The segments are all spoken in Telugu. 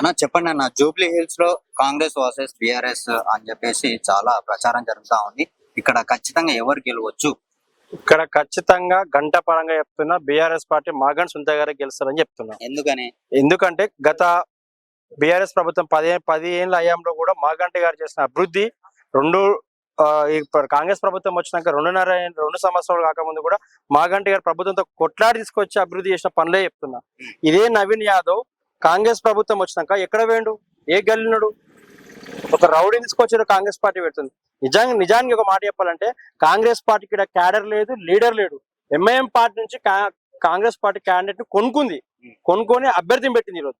అన్న చెప్పండి అన్న జూబ్లీ హిల్స్లో కాంగ్రెస్ వర్సెస్ బిఆర్ఎస్ అని చెప్పేసి చాలా ప్రచారం జరుగుతా ఉంది. ఇక్కడ ఖచ్చితంగా ఎవరు గెలవచ్చు? ఇక్కడ ఖచ్చితంగా గంట పరంగా చెప్తున్నా బీఆర్ఎస్ పార్టీ మాగన్ సుంత గారే గెలుస్తారని చెప్తున్నా. ఎందుకని? ఎందుకంటే గత బీఆర్ఎస్ ప్రభుత్వం పది పది ఏళ్ళ అయ్యాంలో కూడా మాగంటి గారు చేసిన అభివృద్ధి రెండు కాంగ్రెస్ ప్రభుత్వం వచ్చినాక రెండున్నర రెండు సంవత్సరాలు కాకముందు కూడా మాగంటి గారు ప్రభుత్వంతో కొట్లాడి తీసుకొచ్చి అభివృద్ధి చేసిన పనులే చెప్తున్నా. ఇదే నవీన్ యాదవ్ కాంగ్రెస్ ప్రభుత్వం వచ్చినాక ఎక్కడ వేయండు? ఏ గెలినాడు ఒక రౌడీని తీసుకొచ్చారు కాంగ్రెస్ పార్టీ పెడుతుంది. నిజంగా నిజానికి ఒక మాట చెప్పాలంటే కాంగ్రెస్ పార్టీకి ఇక్కడ క్యాడర్ లేదు లీడర్ లేడు. ఎంఐఎం పార్టీ నుంచి కాంగ్రెస్ పార్టీ క్యాండిడేట్ కొనుక్కుంది. కొనుక్కొని అభ్యర్థిని పెట్టింది ఈరోజు.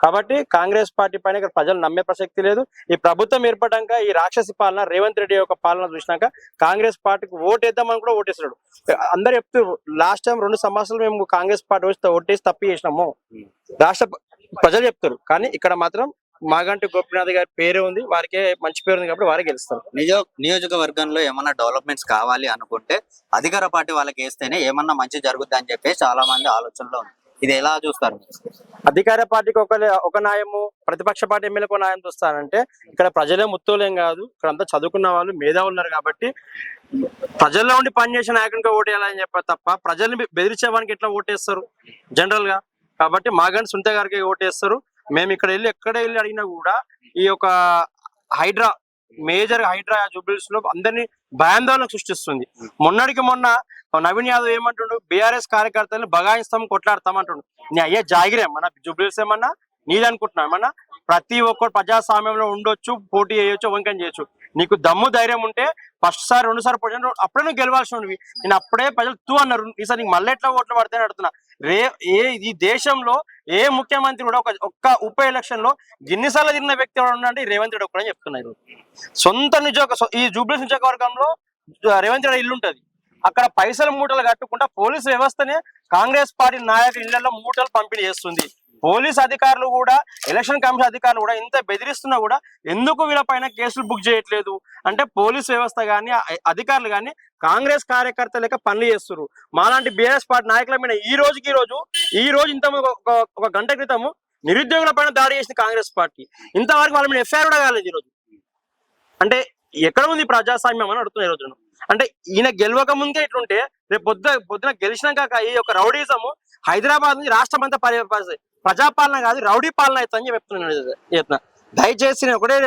కాబట్టి కాంగ్రెస్ పార్టీ పైన ఇక్కడ ప్రజలు నమ్మే ప్రసక్తి లేదు. ఈ ప్రభుత్వం ఏర్పడ్డాక ఈ రాక్షసి పాలన రేవంత్ రెడ్డి యొక్క పాలన చూసినాక కాంగ్రెస్ పార్టీకి ఓటేద్దామని కూడా ఓటేస్తున్నాడు అందరు చెప్తూ లాస్ట్ టైం రెండు సంవత్సరాలు మేము కాంగ్రెస్ పార్టీ వచ్చి ఓటేసి తప్పి చేసినాము. రాష్ట్ర ప్రజలు చెప్తారు. కానీ ఇక్కడ మాత్రం మాగంటి గోపీనాథ్ గారి పేరే ఉంది. వారికే మంచి పేరు ఉంది కాబట్టి వారే గెలుస్తారు. నిజ నియోజకవర్గంలో ఏమన్నా డెవలప్మెంట్స్ కావాలి అనుకుంటే అధికార పార్టీ వాళ్ళకి వేస్తేనే ఏమన్నా మంచి జరుగుద్ది అని చెప్పి చాలా మంది ఆలోచనలో ఉంది ఇది ఎలా చూస్తారు? అధికార పార్టీకి ఒక ఒక న్యాయము ప్రతిపక్ష పార్టీ ఎమ్మెల్యేకు ఒక న్యాయం చూస్తారంటే ఇక్కడ ప్రజలే ముత్తోలేం కాదు ఇక్కడ అంతా చదువుకున్న వాళ్ళు మేధావులు ఉన్నారు కాబట్టి ప్రజల్లో ఉండి పనిచేసే నాయకునికి ఓటేయాలని చెప్పారు తప్ప ప్రజల్ని బెదిరించేవానికి ఎట్లా ఓటేస్తారు? జనరల్గా. కాబట్టి మాగండి సుంత గారికి ఓటేస్తారు. మేము ఇక్కడ వెళ్ళి ఎక్కడ వెళ్ళి అడిగినా కూడా ఈ యొక్క హైడ్రా మేజర్ హైడ్రా జూబిల్స్లో అందరినీ భయాందోళన సృష్టిస్తుంది. మొన్నటికి మొన్న నవీన్ యాదవ్ ఏమంటుండు? బీఆర్ఎస్ కార్యకర్తలను బగాయిస్తాం కొట్లాడతాం అంటుండు నీ అయ్యే జాగిరే మన జుబ్లీస్ ఏమన్నా? నీదనుకుంటున్నా ఏమన్నా? ప్రతి ఒక్కరు ప్రజాస్వామ్యంలో ఉండొచ్చు పోటీ చేయొచ్చు వంకం చేయొచ్చు. నీకు దమ్ము ధైర్యం ఉంటే ఫస్ట్ సారి రెండు సార్లు పోటీ అప్పుడే నువ్వు గెలవాల్సి ఉన్నవి నేను అప్పుడే ప్రజలు తూ అన్నారు. ఈసారి నీకు మళ్ళీ ఎట్లా ఓట్లు పడతాయని అడుగుతున్నా. రే ఏ ఈ దేశంలో ఏ ముఖ్యమంత్రి కూడా ఒక ఒక్క ఉప ఎలక్షన్లో గిన్నిసార్లు తిన్న వ్యక్తి ఎవరు అంటే రేవంత్ రెడ్డి ఒక్కడని చెప్తున్నారు సొంత నిజ ఈ జూబ్లీస్ నియోజకవర్గంలో రేవంత్ రెడ్డి ఇల్లు ఉంటది అక్కడ పైసల మూటలు కట్టుకుంటా పోలీస్ వ్యవస్థనే కాంగ్రెస్ పార్టీ నాయకుల ఇళ్ళలో మూటలు పంపిణీ చేస్తుంది. పోలీస్ అధికారులు కూడా ఎలక్షన్ కమిషన్ అధికారులు కూడా ఇంత బెదిరిస్తున్నా కూడా ఎందుకు వీళ్ళపైన కేసులు బుక్ చేయట్లేదు? అంటే పోలీస్ వ్యవస్థ కానీ అధికారులు కానీ కాంగ్రెస్ కార్యకర్త లెక్క పనులు చేస్తున్నారు మాలాంటి బీఆర్ఎస్ పార్టీ నాయకుల మీద ఈ రోజుకి ఈ రోజు ఈ రోజు ఇంత ఒక ఒక గంట క్రితము నిరుద్యోగుల పైన దాడి చేసింది కాంగ్రెస్ పార్టీ. ఇంతవరకు వాళ్ళ మీద ఎఫ్ఐఆర్ కూడా కాలేదు ఈ రోజు అంటే ఎక్కడ ఉంది ప్రజాస్వామ్యం అని అడుగుతున్నా ఈరోజు రోజు అంటే ఈయన గెలవక ముందే ఇట్లుంటే రేపు పొద్దు పొద్దున గెలిచినాక ఈ యొక్క రౌడీజము హైదరాబాద్ నుంచి రాష్ట్రం అంతా పరి- ప్రజాపాలన కాదు రౌడీ పాలన అవుతుందని చెప్తున్నాను చెప్తున్నా. దయచేసి నేను ఒకటే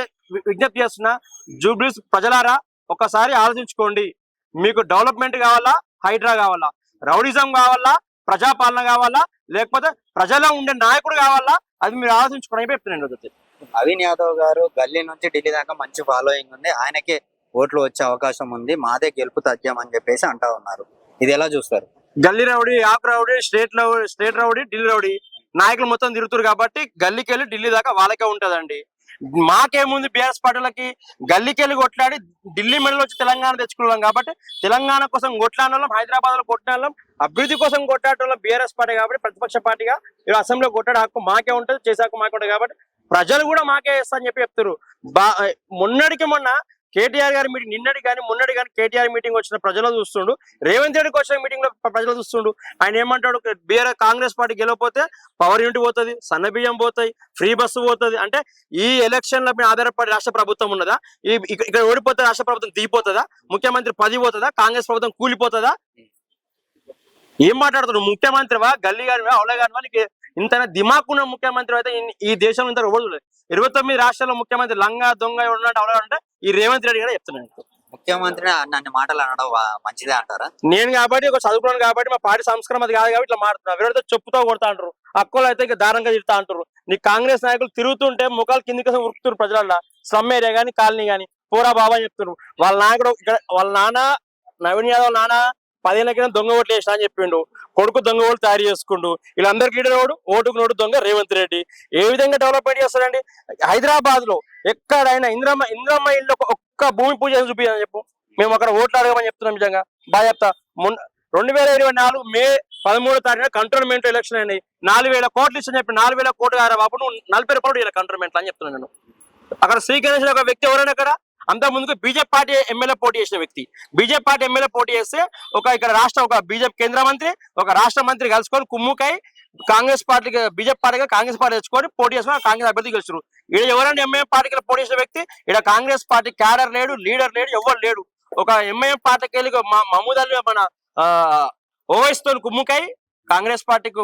విజ్ఞప్తి చేస్తున్నా జూబ్లీస్ ప్రజలారా ఒకసారి ఆలోచించుకోండి. మీకు డెవలప్మెంట్ కావాలా హైడ్రా కావాలా? రౌడిజం కావాలా ప్రజాపాలన కావాలా? లేకపోతే ప్రజల్లో ఉండే నాయకుడు కావాలా? అది మీరు ఆలోచించుకోవడానికి చెప్తున్నాను అవిన్ నవీన్ యాదవ్ గారు గల్లీ నుంచి ఢిల్లీ దాకా మంచి ఫాలోయింగ్ ఉంది. ఆయనకి ఓట్లు వచ్చే అవకాశం ఉంది మాదే గెలుపు తథ్యం అని చెప్పేసి అంటా ఉన్నారు. ఇది ఎలా చూస్తారు? గల్లీ rowdy app rowdy state rowdy state rowdy Delhi rowdy. నాయకులు మొత్తం తిరుగుతారు కాబట్టి గల్లీకి వెళ్ళి ఢిల్లీ దాకా వాళ్ళకే ఉంటదండి. మాకేముంది బీఆర్ఎస్ పార్టీలకి? గల్లీకి వెళ్ళి కొట్లాడి ఢిల్లీ మెడల్ వచ్చి తెలంగాణ తెచ్చుకున్నాం కాబట్టి తెలంగాణ కోసం కొట్లాడడం హైదరాబాద్లో కొట్లాడడం అభివృద్ధి కోసం కొట్లాడటం బీఆర్ఎస్ పార్టీ కాబట్టి ప్రతిపక్ష పార్టీగా ఇలా అసెంబ్లీలో కొట్టాడు హక్కు మాకే ఉంటుంది చేసే హక్కు మాకే ఉంటుంది కాబట్టి ప్రజలు కూడా మాకే వేస్తా అని చెప్పి చెప్తారు బా మొన్నటికి మొన్న కేటీఆర్ గారి మీటింగ్ నిన్నటి కానీ మొన్నటి కానీ కేటీఆర్ మీటింగ్ వచ్చిన ప్రజలు చూస్తుండు. రేవంత్ రెడ్డికి వచ్చిన మీటింగ్లో ప్రజలు చూస్తుండు. ఆయన ఏమంటాడు? బీఆర్ కాంగ్రెస్ పార్టీ గెలవపోతే పవర్ యూనిట్ పోతుంది సన్న బియ్యం పోతాయి ఫ్రీ బస్సు పోతుంది. అంటే ఈ ఎలక్షన్ల మీద ఆధారపడి రాష్ట్ర ప్రభుత్వం ఉన్నదా? ఈ ఇక్కడ ఓడిపోతే రాష్ట్ర ప్రభుత్వం దిగిపోతుందా? ముఖ్యమంత్రి పది పోతుందా? కాంగ్రెస్ ప్రభుత్వం కూలిపోతుందా? ఏం మాట్లాడుతున్నాడు? ముఖ్యమంత్రివా? గల్లీ గారివా అవలే గారివా నీకు ఇంత దిమాకున్న ముఖ్యమంత్రి అయితే ఈ దేశంలో ఇంత ఎవరు ఇరవై తొమ్మిది రాష్ట్రాల్లో ముఖ్యమంత్రి లంగా దొంగ ఉన్నట్టు అవలే అంటే ఈ రేవంత్ రెడ్డి కూడా చెప్తున్నాను ముఖ్యమంత్రి అన్ని మాటలు అనడం మంచిదే అంటారా? నేను కాబట్టి ఒక చదువుకున్నాను కాబట్టి మా పార్టీ సంస్కారం అది కాదు కాబట్టి ఇట్లా మాడుతున్నా వీరితో చెప్పుతో కొడతా అంటారు అక్కలు అయితే ఇక దారంగా తిడతా అంటారు నీ కాంగ్రెస్ నాయకులు తిరుగుతుంటే ముఖాలు కింది కోసం ఉరుకుతారు ప్రజల స్లమ్ ఏరియా గానీ కాలనీ గానీ. పోరా బాబా అని చెప్తున్నారు వాళ్ళ నాయకుడు ఇక్కడ వాళ్ళ నాన్న నవీన్ యాదవ్ నాన్న పదేళ్ళ క్రితం దొంగ ఓట్లు వేసిన అని చెప్పిండు. కొడుకు దొంగ ఓట్లు తయారు చేసుకుండు. వీళ్ళందరికీ లీడర్ ఓడు ఓటుకు నోటు దొంగ రేవంత్ రెడ్డి. ఏ విధంగా డెవలప్మెంట్ చేస్తారండి హైదరాబాద్లో ఎక్కడైనా ఇంద్రమ్మ ఇంద్రమ్మ ఇల్లు ఒక్క భూమి పూజ చూపించని చెప్పు. మేము అక్కడ ఓట్లు అడగమని చెప్తున్నాం నిజంగా. బాగా చెప్తా. రెండు వేల ఇరవై నాలుగు మే పదమూడో తారీఖున కంటోన్మెంట్ ఎలక్షన్ అయినాయి. నాలుగు వేల కోట్లు ఇచ్చని చెప్పి నాలుగు వేల కోట్లు కారా బాబు? నువ్వు నలభై రూపాయలు ఇలా కంట్రోల్మెంట్ అని చెప్తున్నాను నేను. అక్కడ శ్రీకృష్ణ ఒక వ్యక్తి ఎవరైనా అక్కడ? అంత ముందుకు బీజేపీ పార్టీ ఎమ్మెల్యే పోటీ చేసిన వ్యక్తి. బీజేపీ పార్టీ ఎమ్మెల్యే పోటీ చేస్తే ఒక ఇక్కడ రాష్ట్ర ఒక బీజేపీ కేంద్ర మంత్రి ఒక రాష్ట్ర మంత్రి కలుసుకొని కుమ్ముకాయ కాంగ్రెస్ పార్టీకి బీజేపీ పార్టీగా కాంగ్రెస్ పార్టీ తెచ్చుకొని పోటీ చేసుకుని కాంగ్రెస్ అభ్యర్థి గెలిచారు ఇక్కడ ఎవరైనా ఎంఐఎం పార్టీకి పోటీ చేసిన వ్యక్తి ఇక్కడ కాంగ్రెస్ పార్టీ క్యాడర్ లేడు లీడర్ లేడు ఎవరు లేడు. ఒక ఎంఐఎం పార్టీకి వెళ్ళి మా మహమూద్ అలీ మన ఓవైస్తో కుమ్ముకై కాంగ్రెస్ పార్టీకి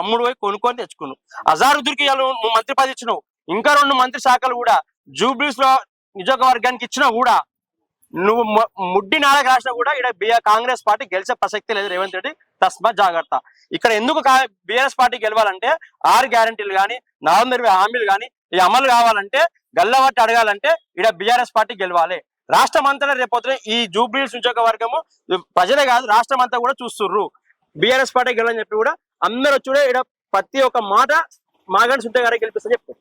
అమ్ముడు పోయి కొనుక్కొని తెచ్చుకున్నావు అజారుద్దరికి నువ్వు మంత్రి పదవి ఇచ్చినావు. ఇంకా రెండు మంత్రి శాఖలు కూడా జూబ్లీస్లో నియోజకవర్గానికి ఇచ్చినా కూడా నువ్వు ముడ్డి నాలుగు రాసినా కూడా ఇక్కడ బిఆర్ కాంగ్రెస్ పార్టీ గెలిచే ప్రసక్తి లేదు రేవంత్ రెడ్డి. తస్మా జాగ్రత్త. ఇక్కడ ఎందుకు బిఆర్ఎస్ పార్టీ గెలవాలంటే ఆరు గ్యారంటీలు కానీ నవంబర్ హామీలు కానీ ఈ అమలు కావాలంటే గల్లబట్టి అడగాలంటే ఇక్కడ బిఆర్ఎస్ పార్టీ గెలవాలి. రాష్ట్రం అంతా రేపొద్దున ఈ జూబ్లీస్ నియోజకవర్గము ప్రజలే కాదు రాష్ట్రం అంతా కూడా చూస్తుర్రు. బిఆర్ఎస్ పార్టీ గెలవని చెప్పి కూడా అందరూ వచ్చి కూడా ఇక్కడ ప్రతి ఒక్క మాట మాగంటి సుంటే గారికి గెలిపిస్తా చెప్పారు